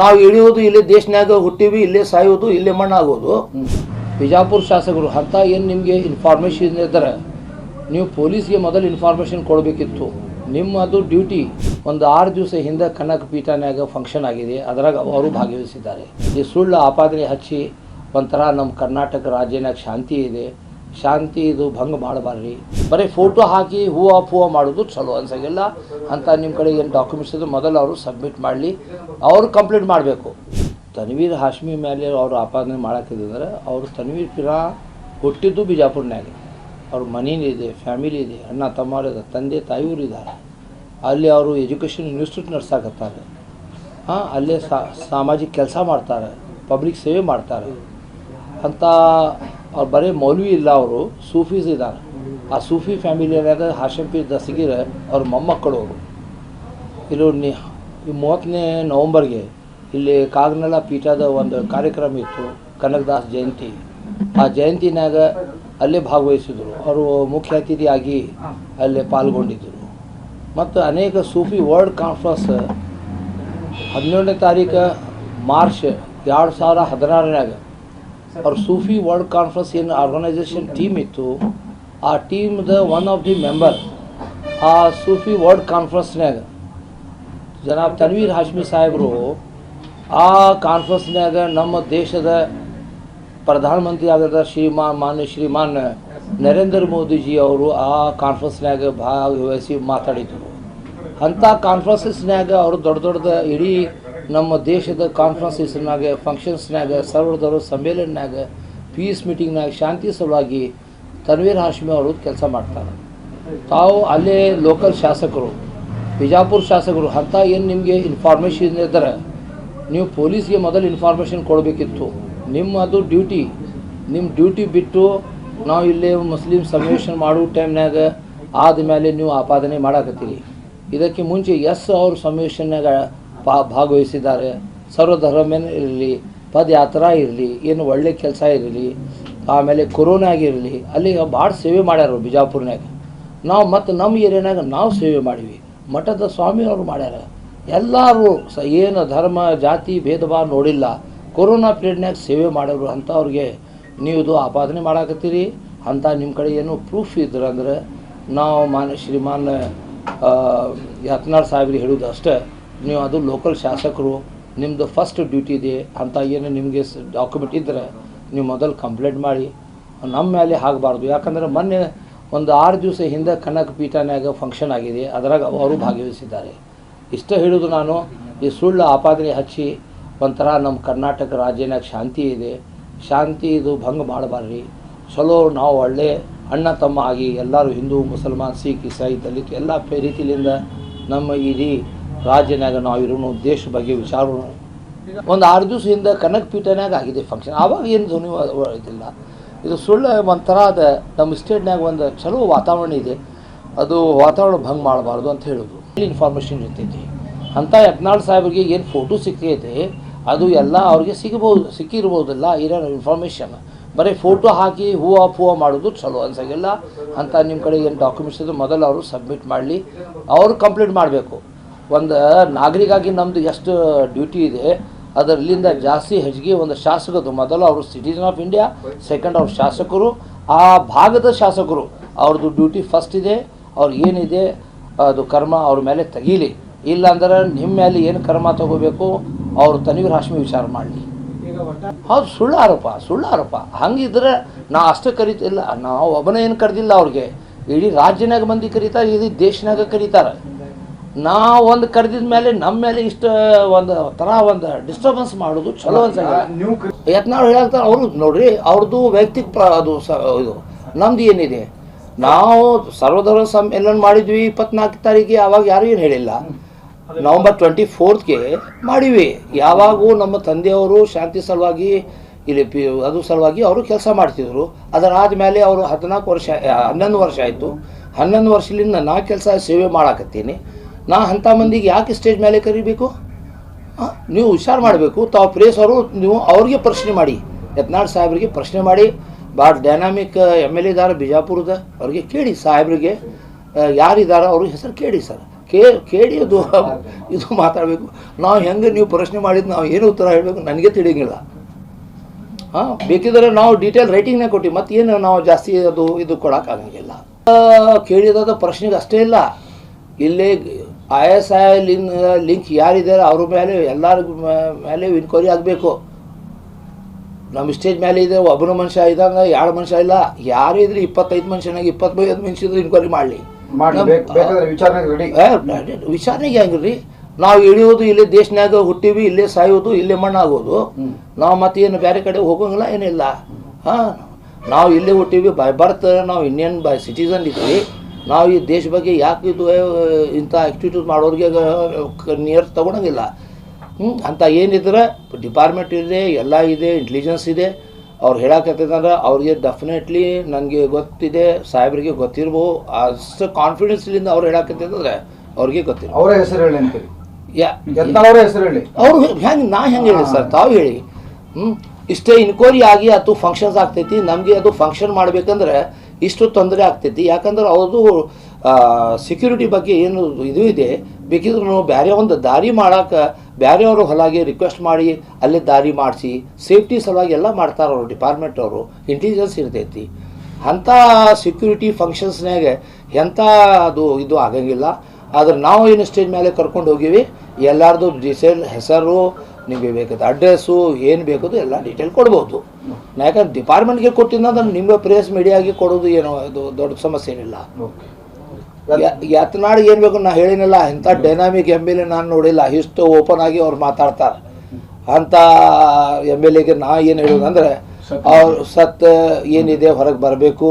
ನಾವು ಇಳಿಯೋದು, ಇಲ್ಲೇ ದೇಶನಾಗ ಹುಟ್ಟಿವಿ, ಇಲ್ಲೇ ಸಾಯೋದು, ಇಲ್ಲೇ ಮಣ್ಣಾಗೋದು. ಬಿಜಾಪುರ ಶಾಸಕರು, ಅಂತ ಏನು ನಿಮಗೆ ಇನ್ಫಾರ್ಮೇಷನ್ ಇದ್ದರೆ ನೀವು ಪೊಲೀಸ್ಗೆ ಮೊದಲು ಇನ್ಫಾರ್ಮೇಷನ್ ಕೊಡಬೇಕಿತ್ತು. ನಿಮ್ಮ ಅದು ಡ್ಯೂಟಿ ಒಂದು ಆರು ದಿವಸ ಹಿಂದೆ ಕನಕ ಪೀಠನ್ಯಾಗ ಫಂಕ್ಷನ್ ಆಗಿದೆ. ಅದರಾಗ ಅವರು ಭಾಗವಹಿಸಿದ್ದಾರೆ. ಈ ಸುಳ್ಳು ಆಪಾದನೆ ಹಚ್ಚಿ ಒಂಥರ ನಮ್ಮ ಕರ್ನಾಟಕ ರಾಜ್ಯನಾಗ ಶಾಂತಿ ಇದೆ. ಶಾಂತಿ ಇದು ಭಂಗ ಮಾಡಬಾರ್ರಿ ಬರೀ ಫೋಟೋ ಹಾಕಿ ಹೂವು ಪೂವ ಮಾಡೋದು ಚಲೋ ಅನ್ಸಂಗಿಲ್ಲ ಅಂತ ನಿಮ್ಮ ಕಡೆ ಏನು ಡಾಕ್ಯುಮೆಂಟ್ಸ್ ಇದು ಮೊದಲು ಅವರು ಸಬ್ಮಿಟ್ ಮಾಡಲಿ. ಅವರು ಕಂಪ್ಲೀಟ್ ಮಾಡಬೇಕು. ತನ್ವೀರ್ ಹಾಶ್ಮಿ ಮೇಲೆ ಅವರು ಆಪಾದನೆ ಮಾಡಾಕಿದ್ರೆ ಅವರು ತನ್ವೀರ್ ಪಿರಾ ಹುಟ್ಟಿದ್ದು ಬಿಜಾಪುರ್ನಾಗೆ ಅವ್ರ ಮನೇಲಿ ಇದೆ, ಫ್ಯಾಮಿಲಿ ಇದೆ, ಅಣ್ಣ ತಮ್ಮರು ಇದೆ ತಂದೆ ತಾಯಿಯವರು ಇದ್ದಾರೆ ಅಲ್ಲಿ ಅವರು ಎಜುಕೇಷನ್ ಇನ್ಸ್ಟಿಟ್ಯೂಟ್ ನಡೆಸಾಕತ್ತಾರೆ. ಹಾಂ, ಅಲ್ಲೇ ಸಾಮಾಜಿಕ ಕೆಲಸ ಮಾಡ್ತಾರೆ, ಪಬ್ಲಿಕ್ ಸೇವೆ ಮಾಡ್ತಾರೆ. ಅಂತ ಅವ್ರು ಬರೀ ಮೌಲ್ವಿ ಇಲ್ಲ, ಅವರು ಸೂಫೀಸ್ ಇದ್ದಾರೆ ಆ ಸೂಫಿ ಫ್ಯಾಮಿಲಿಯಾಗ ಹಾಶಂ ಪಿ ದಸಗಿರ ಅವ್ರ ಮೊಮ್ಮಕ್ಕಳು ಅವರು. ಇಲ್ಲೂ ನಿ ಮೂವತ್ತನೇ ನವಂಬರ್ಗೆ ಇಲ್ಲಿ ಕಾಗನಲ ಪೀಠದ ಒಂದು ಕಾರ್ಯಕ್ರಮ ಇತ್ತು, ಕನಕದಾಸ್ ಜಯಂತಿ. ಆ ಜಯಂತಿನಾಗ ಅಲ್ಲೇ ಭಾಗವಹಿಸಿದರು. ಅವರು ಮುಖ್ಯ ಅತಿಥಿಯಾಗಿ ಅಲ್ಲೇ ಪಾಲ್ಗೊಂಡಿದ್ದರು ಮತ್ತು ಅನೇಕ ಸೂಫಿ ವರ್ಲ್ಡ್ ಕಾನ್ಫರೆನ್ಸ್ ಹದಿನೇಳನೇ ತಾರೀಕು ಮಾರ್ಚ್ ಎರಡು ಸಾವಿರ ಹದಿನಾರನಾಗ ಅವ್ರ ಸೂಫಿ ವರ್ಲ್ಡ್ ಕಾನ್ಫರೆನ್ಸ್ ಏನು ಆರ್ಗನೈಸೇಷನ್ ಟೀಮ್ ಇತ್ತು. ಆ ಟೀಮ್ದ ಒನ್ ಆಫ್ ದಿ ಮೆಂಬರ್ ಆ ಸೂಫಿ ವರ್ಲ್ಡ್ ಕಾನ್ಫರೆನ್ಸ್ನಾಗ ಜನಾಬ್ ತನ್ವೀರ್ ಹಾಶ್ಮಿ ಸಾಹೇಬರು, ಆ ಕಾನ್ಫರೆನ್ಸ್ನಾಗ ನಮ್ಮ ದೇಶದ ಪ್ರಧಾನಮಂತ್ರಿ ಆಗದ ಶ್ರೀಮಾನ್, ಮಾನ್ಯ ಶ್ರೀಮಾನ್ ನರೇಂದ್ರ ಮೋದಿಜಿ ಅವರು ಆ ಕಾನ್ಫರೆನ್ಸ್ನಾಗ ಭಾಗವಹಿಸಿ ಮಾತಾಡಿದರು. ಅಂಥ ಕಾನ್ಫರೆನ್ಸಸ್ನಾಗ ಅವರು ದೊಡ್ಡ ದೊಡ್ಡದ ಇಡೀ ನಮ್ಮ ದೇಶದ ಕಾನ್ಫರೆನ್ಸಸ್ನಾಗ ಫಂಕ್ಷನ್ಸ್ನಾಗ ಸರ್ವದವರು ಸಮ್ಮೇಳನಾಗ ಪೀಸ್ ಮೀಟಿಂಗ್ನಾಗ ಶಾಂತಿ ಸಲುವಾಗಿ ತನ್ವೀರ್ ಹಾಶ್ಮಿ ಅವರು ಕೆಲಸ ಮಾಡ್ತಾರೆ. ತಾವು ಅಲ್ಲೇ ಲೋಕಲ್ ಶಾಸಕರು, ಬಿಜಾಪುರ ಶಾಸಕರು, ಅಂತ ಏನು ನಿಮಗೆ ಇನ್ಫಾರ್ಮೇಷನ್ ಇದ್ದರೆ ನೀವು ಪೊಲೀಸ್ಗೆ ಮೊದಲು ಇನ್ಫಾರ್ಮೇಷನ್ ಕೊಡಬೇಕಿತ್ತು. ನಿಮ್ಮ ಅದು ಡ್ಯೂಟಿ ನಿಮ್ಮ ಡ್ಯೂಟಿ ಬಿಟ್ಟು ನಾವು ಇಲ್ಲೇ ಮುಸ್ಲಿಂ ಸಮಾವೇಶನ ಮಾಡೋ ಟೈಮ್ನಾಗ ಆದಮೇಲೆ ನೀವು ಆಪಾದನೆ ಮಾಡಾಕತ್ತೀರಿ. ಇದಕ್ಕೆ ಮುಂಚೆ ಎಸ್ ಅವ್ರ ಸಮಾವೇಶನಾಗ ಪಾ ಭಾಗವಹಿಸಿದ್ದಾರೆ. ಇರಲಿ ಪದಯಾತ್ರಾ ಇರಲಿ, ಏನು ಒಳ್ಳೆ ಕೆಲಸ ಇರಲಿ, ಆಮೇಲೆ ಕೊರೋನಾ ಆಗಿರಲಿ ಅಲ್ಲಿ ಭಾಳ ಸೇವೆ ಮಾಡ್ಯಾರ ಬಿಜಾಪುರ್ನಾಗ ನಾವು ಮತ್ತು ನಮ್ಮ ಏರಿಯಾನಾಗ ನಾವು ಸೇವೆ ಮಾಡೀವಿ. ಮಠದ ಸ್ವಾಮಿಯವರು ಮಾಡ್ಯಾರ. ಎಲ್ಲರೂ ಸ ಏನು ಧರ್ಮ, ಜಾತಿ ಭೇದ ಭಾವ ನೋಡಿಲ್ಲ. ಕೊರೋನಾ ಪೀರಿಯಡ್ನಾಗ ಸೇವೆ ಮಾಡೋರು ಅಂಥವ್ರಿಗೆ ನೀವು ಇದು ಆಪಾದನೆ ಮಾಡಾಕತ್ತೀರಿ. ಅಂತ ನಿಮ್ಮ ಕಡೆ ಏನು ಪ್ರೂಫ್ ಇದ್ರಂದ್ರೆ ನಾವು ಮಾನ್ಯ ಶ್ರೀಮಾನ್ ಯತ್ನಾಳ್ ಸಾಹೇಬ್ರಿಗೆ ಹೇಳೋದು ಅಷ್ಟೇ. ನೀವು ಅದು ಲೋಕಲ್ ಶಾಸಕರು ನಿಮ್ಮದು ಫಸ್ಟ್ ಡ್ಯೂಟಿ ಇದೆ ಅಂತ ಏನು ನಿಮಗೆ ಡಾಕ್ಯುಮೆಂಟ್ ಇದ್ದರೆ ನೀವು ಮೊದಲು ಕಂಪ್ಲೇಂಟ್ ಮಾಡಿ. ನಮ್ಮ ಮೇಲೆ ಆಗಬಾರ್ದು. ಯಾಕಂದರೆ ಮೊನ್ನೆ ಒಂದು ಆರು ದಿವಸ ಹಿಂದೆ ಕನಕ ಪೀಠನ್ಯಾಗ ಫಂಕ್ಷನ್ ಆಗಿದೆ. ಅದರಾಗ ಅವರು ಭಾಗವಹಿಸಿದ್ದಾರೆ. ಇಷ್ಟ ಹೇಳೋದು ನಾನು, ಈ ಸುಳ್ಳು ಆಪಾದನೆ ಹಚ್ಚಿ ಒಂಥರ ನಮ್ಮ ಕರ್ನಾಟಕ ರಾಜ್ಯನಾಗ ಶಾಂತಿ ಇದೆ. ಶಾಂತಿ ಇದು ಭಂಗ ಮಾಡಬಾರ್ರಿ. ಚಲೋ ನಾವು ಒಳ್ಳೆ ಅಣ್ಣ ತಮ್ಮ ಆಗಿ ಎಲ್ಲರೂ ಹಿಂದೂ, ಮುಸಲ್ಮಾನ್, ಸಿಖ್ ಇಸಾಯಿ ದಲಿತ್ ಎಲ್ಲ ರೀತಿಯಿಂದ ನಮ್ಮ ಇಡೀ ರಾಜ್ಯನಾಗ ನಾವು ಇರೋನು ದೇಶ ಬಗ್ಗೆ ವಿಚಾರ ಒಂದು ಆರು ದಿವಸ ಹಿಂದೆ ಕನಕ ಪೀಠನಾಗ ಆಗಿದೆ ಫಂಕ್ಷನ್ ಆವಾಗ ಏನು ಧ್ವನಿ ಇದಿಲ್ಲ. ಇದು ಸುಳ್ಳು ಒಂಥರ ಅದ. ನಮ್ಮ ಸ್ಟೇಟ್ನಾಗ ಒಂದು ಚಲೋ ವಾತಾವರಣ ಇದೆ. ಅದು ವಾತಾವರಣ ಭಂಗ್ ಮಾಡಬಾರ್ದು ಅಂತ ಹೇಳೋದು ಇನ್ಫಾರ್ಮೇಷನ್ ಇರ್ತೈತಿ ಅಂಥ ಯತ್ನಾಳ್ ಸಾಹೇಬ್ರಿಗೆ ಏನು ಫೋಟೋ ಸಿಕ್ಕೈತೆ ಅದು ಎಲ್ಲ ಅವ್ರಿಗೆ ಸಿಗಬಹುದು ಸಿಕ್ಕಿರ್ಬೋದಿಲ್ಲ, ಇರೋ ಇನ್ಫಾರ್ಮೇಷನ್ ಬರೀ ಫೋಟೋ ಹಾಕಿ ಹೂವು ಪೂವ ಮಾಡೋದು ಚಲೋ ಅನ್ಸಂಗಿಲ್ಲ. ಅಂತ ನಿಮ್ಮ ಕಡೆ ಏನು ಡಾಕ್ಯುಮೆಂಟ್ಸ್ ಇದೆ ಮೊದಲು ಅವರು ಸಬ್ಮಿಟ್ ಮಾಡಲಿ. ಅವರು ಕಂಪ್ಲೀಟ್ ಮಾಡಬೇಕು. ಒಂದು ನಾಗರಿಕಾಗಿ ನಮ್ಮದು ಎಷ್ಟು ಡ್ಯೂಟಿ ಇದೆ, ಅದರಲ್ಲಿಂದ ಜಾಸ್ತಿ ಹೆಚ್ಚಿಗೆ ಒಂದು ಶಾಸಕದು ಮೊದಲು ಅವರು ಸಿಟಿಜನ್ ಆಫ್ ಇಂಡಿಯಾ, ಸೆಕೆಂಡ್ ಅವ್ರ ಶಾಸಕರು. ಆ ಭಾಗದ ಶಾಸಕರು, ಅವ್ರದ್ದು ಡ್ಯೂಟಿ ಫಸ್ಟ್ ಇದೆ, ಅವ್ರು ಏನಿದೆ, ಅದು ಕರ್ಮ ಅವ್ರ ಮೇಲೆ ತೆಗೀಲಿ. ಇಲ್ಲ ಅಂದ್ರೆ ನಿಮ್ಮ ಮೇಲೆ ಏನು ಕರ್ಮ ತಗೋಬೇಕು, ಅವರು ತನಿಗೆ ರಾಶ್ಮಿ ವಿಚಾರ ಮಾಡಲಿ. ಹೌದು, ಸುಳ್ಳು ಆರೋಪ ಸುಳ್ಳು ಆರೋಪ. ಹಂಗಿದ್ರೆ ನಾ ಅಷ್ಟೇ ಕರಿತಿಲ್ಲ, ನಾವು ಒಬ್ಬನೇ ಏನು ಕರೆದಿಲ್ಲ ಅವ್ರಿಗೆ. ಇಡೀ ರಾಜ್ಯನಾಗ ಮಂದಿ ಕರೀತಾರೆ, ಇಡೀ ದೇಶನಾಗ ಕರೀತಾರೆ. ನಾವು ಒಂದು ಕರೆದಿದ ಮೇಲೆ ನಮ್ಮ ಮೇಲೆ ಇಷ್ಟು ಒಂದು ಥರ ಒಂದು ಡಿಸ್ಟರ್ಬೆನ್ಸ್ ಮಾಡೋದು ಚಲೋ ಅನ್ಸಂಗಿಲ್ಲ. ಯತ್ನಾಳು ಹೇಳ್ತಾರೆ ಅವರು ನೋಡ್ರಿ ಅವ್ರದ್ದು ವೈಯಕ್ತಿಕ ಪ್ರ- ಅದು ಸ ಇದು ನಮ್ದು ಏನಿದೆ? ನಾವು ಸರ್ವಧರ್ಮ ಸಮ್ಮೇಳನ ಮಾಡಿದ್ವಿ ಇಪ್ಪತ್ನಾಲ್ಕು ತಾರೀಕಿಗೆ ಅವಾಗ ಯಾರು ಏನು ಹೇಳಿಲ್ಲ. ನವಂಬರ್ ಟ್ವೆಂಟಿ ಫೋರ್ತ್ಗೆ ಮಾಡಿವಿ. ಯಾವಾಗೂ ನಮ್ಮ ತಂದೆಯವರು ಶಾಂತಿ ಸಲುವಾಗಿ ಇಲ್ಲಿ ಪಿ ಅದು ಸಲುವಾಗಿ ಅವರು ಕೆಲಸ ಮಾಡ್ತಿದ್ರು. ಅದರಾದ ಮೇಲೆ ಅವರು ಹದಿನಾಲ್ಕು ವರ್ಷ ಹನ್ನೊಂದು ವರ್ಷ ಆಯಿತು. ಹನ್ನೊಂದು ವರ್ಷದಿಂದ ನಾ ಕೆಲಸ ಸೇವೆ ಮಾಡಾಕತ್ತೀನಿ. ನಾ ಅಂಥ ಮಂದಿಗೆ ಯಾಕೆ ಸ್ಟೇಜ್ ಮೇಲೆ ಕರಿಬೇಕು? ನೀವು ಹುಷಾರು ಮಾಡಬೇಕು. ತಾವು ಪ್ರೇಸ್ ಅವರು, ನೀವು ಅವ್ರಿಗೆ ಪ್ರಶ್ನೆ ಮಾಡಿ. ಯತ್ನಾಳ್ ಸಾಹೇಬ್ರಿಗೆ ಪ್ರಶ್ನೆ ಮಾಡಿ. ಭಾಳ ಡೈನಾಮಿಕ್ ಎಂ ಎಲ್ ಇದ್ದಾರೆ ಬಿಜಾಪುರದ, ಅವ್ರಿಗೆ ಕೇಳಿ ಸಾಹೇಬ್ರಿಗೆ. ಯಾರಿದ್ದಾರೆ ಅವ್ರಿಗೆ ಹೆಸರು ಕೇಳಿ ಸರ್. ಕೇ ಕೇಳಿ ಅದು ಇದು ಮಾತಾಡಬೇಕು. ನಾವು ಹೆಂಗೆ ನೀವು ಪ್ರಶ್ನೆ ಮಾಡಿದ್ದು ನಾವು ಏನು ಉತ್ತರ ಹೇಳಬೇಕು ನನಗೆ ತಿಳಿಯಂಗಿಲ್ಲ ಹಾಂ ಬೇಕಿದ್ರೆ ನಾವು ಡೀಟೇಲ್ ರೈಟಿಂಗ್ನೇ ಕೊಟ್ಟು ಮತ್ತೇನು ನಾವು ಜಾಸ್ತಿ ಅದು, ಇದು ಕೊಡೋಕ್ಕಾಗಂಗಿಲ್ಲ ಕೇಳಿದಾದ ಪ್ರಶ್ನೆಗೆ ಅಷ್ಟೇ ಇಲ್ಲ. ಇಲ್ಲಿ ಐ ಎಸ್ ಐ ಲಿನ್ ಲಿಂಕ್ ಯಾರಿದ್ದಾರೆ ಅವ್ರ ಮೇಲೆ ಎಲ್ಲರ ಮೇಲೆ ಇನ್ಕ್ವೈರಿ ಆಗಬೇಕು. ನಮ್ಮ ಸ್ಟೇಜ್ ಮೇಲೆ ಇದೆ ಒಬ್ಬನ ಮನುಷ್ಯ ಇದ್ದಂಗೆ ಎರಡು ಮನುಷ್ಯ ಇಲ್ಲ. ಯಾರು ಇದ್ರೆ ಇಪ್ಪತ್ತೈದು ಮನುಷ್ಯನಾಗ ಇಪ್ಪತ್ತೈದು ಮನುಷ್ಯ ಇದ್ರೆ ಇನ್ಕ್ವೈರಿ ಮಾಡಲಿ. ವಿಚಾರಣೆಗೆ ಹೆಂಗ್ರಿ ನಾವು ಇಳಿಯೋದು ಇಲ್ಲೇ ದೇಶನಾಗ ಹುಟ್ಟಿವಿ ಇಲ್ಲೇ ಸಾಯೋದು ಇಲ್ಲೇ ಮಣ್ಣಾಗೋದು. ನಾವು ಮತ್ತೆ ಏನು ಬೇರೆ ಕಡೆ ಹೋಗೋಂಗಿಲ್ಲ ಏನಿಲ್ಲ. ಹಾಂ ನಾವು ಇಲ್ಲೇ ಹುಟ್ಟಿವಿ ಬೈ ಬರ್ತ್ ನಾವು ಇಂಡಿಯನ್ ಬೈ ಸಿಟಿಸನ್ ಇದ್ವಿ. ನಾವು ಈ ದೇಶ ಬಗ್ಗೆ ಯಾಕೆ ಇದು ಇಂಥ ಆ್ಯಕ್ಟಿವಿಟೀಸ್ ಮಾಡೋರಿಗೆ ನಿಯರ್ ತಗೊಳಂಗಿಲ್ಲ. ಹ್ಞೂ ಅಂತ ಏನಿದ್ರೆ ಡಿಪಾರ್ಟ್ಮೆಂಟ್ ಇದೆ ಎಲ್ಲ ಇದೆ ಇಂಟೆಲಿಜೆನ್ಸ್ ಇದೆ. ಅವ್ರು ಹೇಳಕತ್ತಿದ್ರೆ ಅವ್ರಿಗೆ ಡೆಫಿನೆಟ್ಲಿ ನನಗೆ ಗೊತ್ತಿದೆ ಸಾಹೇಬ್ರಿಗೆ ಗೊತ್ತಿರ್ಬೋದು. ಅಷ್ಟು ಕಾನ್ಫಿಡೆನ್ಸ್ಲಿಂದ ಅವ್ರು ಹೇಳಕತ್ತಿದ್ರೆ ಅವ್ರಿಗೆ ಗೊತ್ತಿಲ್ಲ ಅವರ ಹೆಸರು ಹೇಳಿ ಯತ್ನಾಳ್ ಅವರ ಹೆಸರು ಹೇಳಿ? ಅವ್ರು ಹೆಂಗೆ ನಾ ಹೆಂಗೆ ಹೇಳಿ ಸರ್? ತಾವು ಹೇಳಿ. ಹ್ಞೂ ಇಷ್ಟೇ ಇನ್ಕ್ವೈರಿ ಆಗಿ ಅದು ಫಂಕ್ಷನ್ಸ್ ಆಗ್ತೈತಿ. ನಮಗೆ ಅದು ಫಂಕ್ಷನ್ ಮಾಡ್ಬೇಕಂದ್ರೆ ಇಷ್ಟು ತೊಂದರೆ ಆಗ್ತೈತಿ. ಯಾಕಂದ್ರೆ ಅವ್ರದ್ದು ಸೆಕ್ಯೂರಿಟಿ ಬಗ್ಗೆ ಏನು ಇದು ಇದೆ. ಬೇಕಿದ್ರೆ ನಾವು ಬೇರೆ ಒಂದು ದಾರಿ ಮಾಡೋಕೆ ಬೇರೆಯವರು ಹೊಲಾಗಿ ರಿಕ್ವೆಸ್ಟ್ ಮಾಡಿ, ಅಲ್ಲೇ ದಾರಿ ಮಾಡಿಸಿ ಸೇಫ್ಟಿ ಸಲುವಾಗಿ ಎಲ್ಲ ಮಾಡ್ತಾರೆ ಅವರು ಡಿಪಾರ್ಟ್ಮೆಂಟ್ ಅವರು. ಇಂಟೆಲಿಜೆನ್ಸ್ ಇರ್ತೈತಿ. ಅಂಥ ಸೆಕ್ಯೂರಿಟಿ ಫಂಕ್ಷನ್ಸ್ನಾಗ ಎಂಥ ಅದು, ಇದು ಆಗಂಗಿಲ್ಲ. ಆದ್ರೆ ನಾವು ಏನು ಸ್ಟೇಜ್ ಮೇಲೆ ಕರ್ಕೊಂಡು ಹೋಗಿವಿ. ಎಲ್ಲರದು ಡಿಸೇಲ್ ಹೆಸರು ನಿಮಗೆ ಬೇಕಾದ ಅಡ್ರೆಸ್ಸು ಏನು ಬೇಕೋದು ಎಲ್ಲ ಡೀಟೇಲ್ ಕೊಡ್ಬೋದು. ಯಾಕಂದ್ರೆ ಡಿಪಾರ್ಟ್ಮೆಂಟ್ಗೆ ಕೊಟ್ಟಿದ್ದ ಅದನ್ನು ನಿಮ್ಮ ಪ್ರೆಸ್ ಮೀಡಿಯಾಗೆ ಕೊಡೋದು ಏನೋ ಅದು ದೊಡ್ಡ ಸಮಸ್ಯೆ ಏನಿಲ್ಲ. ಯತ್ನಾಡ್ ಏನು ಬೇಕು ನಾ ಹೇಳಿನಲ್ಲ ಇಂಥ ಡೈನಾಮಿಕ್ ಎಂ ಎಲ್ ಎ ನಾನು ನೋಡಿಲ್ಲ. ಇಷ್ಟು ಓಪನ್ ಆಗಿ ಅವ್ರು ಮಾತಾಡ್ತಾರೆ. ಅಂಥ ಎಂ ಎಲ್ ಎಗೆ ನಾ ಏನು ಹೇಳೋದಂದ್ರೆ ಅವ್ರು ಸತ್ ಏನಿದೆ ಹೊರಗೆ ಬರಬೇಕು.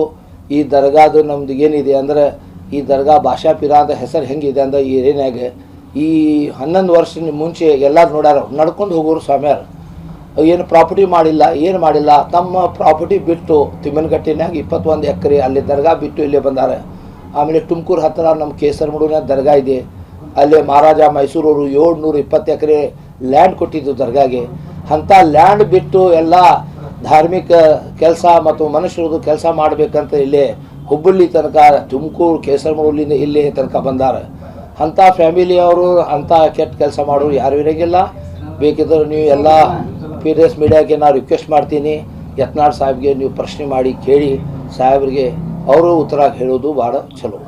ಈ ದರ್ಗಾದು ನಮ್ದು ಏನಿದೆ ಅಂದ್ರೆ ಈ ದರ್ಗಾ ಭಾಷಾ ಅಂತ ಹೆಸರು ಹೆಂಗಿದೆ ಅಂದ್ರೆ ಈ ಏರಿಯಾಗ ಈ ಹನ್ನೊಂದು ವರ್ಷ ಮುಂಚೆ ಎಲ್ಲರೂ ನೋಡ್ಯಾರ ನಡ್ಕೊಂಡು ಹೋಗೋರು ಸ್ವಾಮ್ಯಾರ. ಏನು ಪ್ರಾಪರ್ಟಿ ಮಾಡಿಲ್ಲ, ಏನು ಮಾಡಿಲ್ಲ, ತಮ್ಮ ಪ್ರಾಪರ್ಟಿ ಬಿಟ್ಟು ತಿಮ್ಮನಗಟ್ಟಿನಾಗ ಇಪ್ಪತ್ತೊಂದು ಎಕರೆ ಅಲ್ಲಿ ದರ್ಗಾ ಬಿಟ್ಟು ಇಲ್ಲೇ ಬಂದಾರೆ. ಆಮೇಲೆ ತುಮಕೂರು ಹತ್ತಿರ ನಮ್ಮ ಕೇಸರ ಮುಡುನ ದರ್ಗಾ ಇದೆ. ಅಲ್ಲೇ ಮಹಾರಾಜ ಮೈಸೂರವರು ಏಳ್ನೂರ ಇಪ್ಪತ್ತು ಎಕರೆ ಲ್ಯಾಂಡ್ ಕೊಟ್ಟಿದ್ದು ದರ್ಗಾಗೆ. ಅಂಥ ಲ್ಯಾಂಡ್ ಬಿಟ್ಟು ಎಲ್ಲ ಧಾರ್ಮಿಕ ಕೆಲಸ ಮತ್ತು ಮನುಷ್ಯರದು ಕೆಲಸ ಮಾಡಬೇಕಂತ ಇಲ್ಲೇ ಹುಬ್ಬಳ್ಳಿ ತನಕ, ತುಮಕೂರು ಕೇಸರಮೂಲಿಂದ ಇಲ್ಲಿ ತನಕ ಬಂದಾರೆ. ಅಂಥ ಫ್ಯಾಮಿಲಿಯವರು ಅಂಥ ಕೆಟ್ಟ ಕೆಲಸ ಮಾಡೋರು ಯಾರು ಇರೋಂಗಿಲ್ಲ. ಬೇಕಿದ್ರೆ ನೀವು ಎಲ್ಲ ಪಿ ಎಸ್ ಮೀಡಿಯಾಗೆ ನಾನು ರಿಕ್ವೆಸ್ಟ್ ಮಾಡ್ತೀನಿ. ಯತ್ನಾಳ್ ಸಾಹೇಬ್ಗೆ ನೀವು ಪ್ರಶ್ನೆ ಮಾಡಿ ಕೇಳಿ. ಸಾಹೇಬ್ರಿಗೆ ಅವರು ಉತ್ತರ ಹೇಳೋದು ಭಾಳ ಚಲೋ.